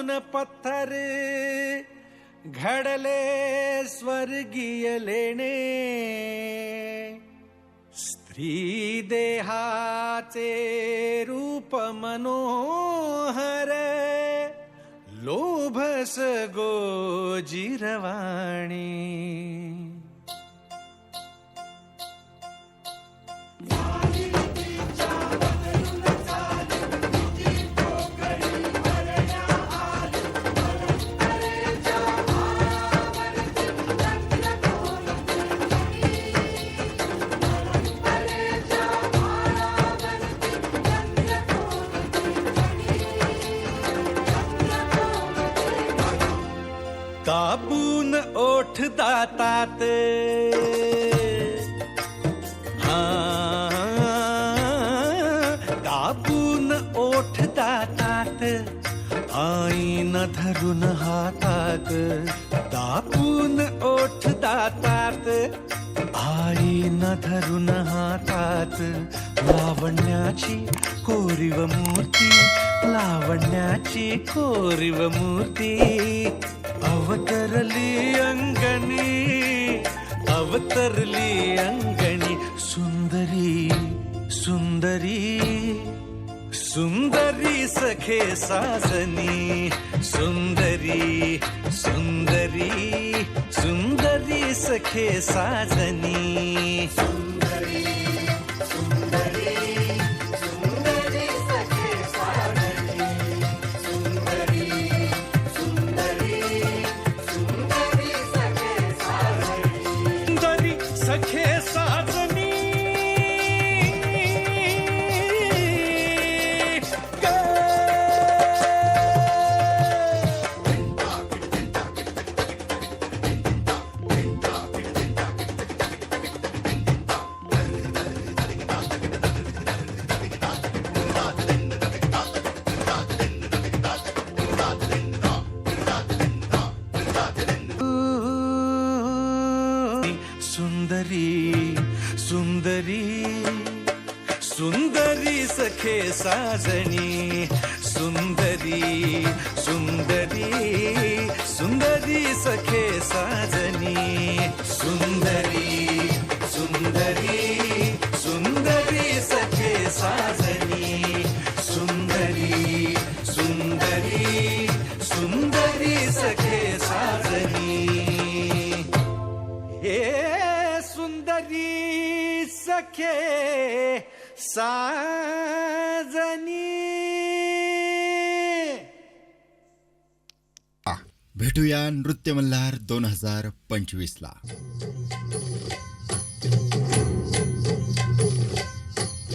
फोडून पत्थर घडले स्वर्गीय लेणे. स्त्री देहाचे रूप मनोहर लोभस गोजिरवाणी दाबून ओठ दातात. हा दाबून ओठ दातात. आईन धरून हातात. दाबून ओठ दातात. आईन धरून हातात. लावण्याची कोरीव मूर्ती लावण्याची कोरीव मूर्ती. अवतरली अंगणी अवतरली अंगणी सुंदरी सुंदरी सुंदरी सखे साजनी सुंदरी सुंदरी सुंदरी सखे साजनी सुंदरी सुंदरी सुंदरी सखे साजणी सुंदरी सुंदरी सुंदरी सखे साजनी सुंदरी सुंदरी सुंदरी सखे साजनी सुंदरी सुंदरी सुंदरी सखे साजनी हे सुंदरी सखे साजनी. भेटूया नृत्य मल्हार दोन हजार पंचवीसला.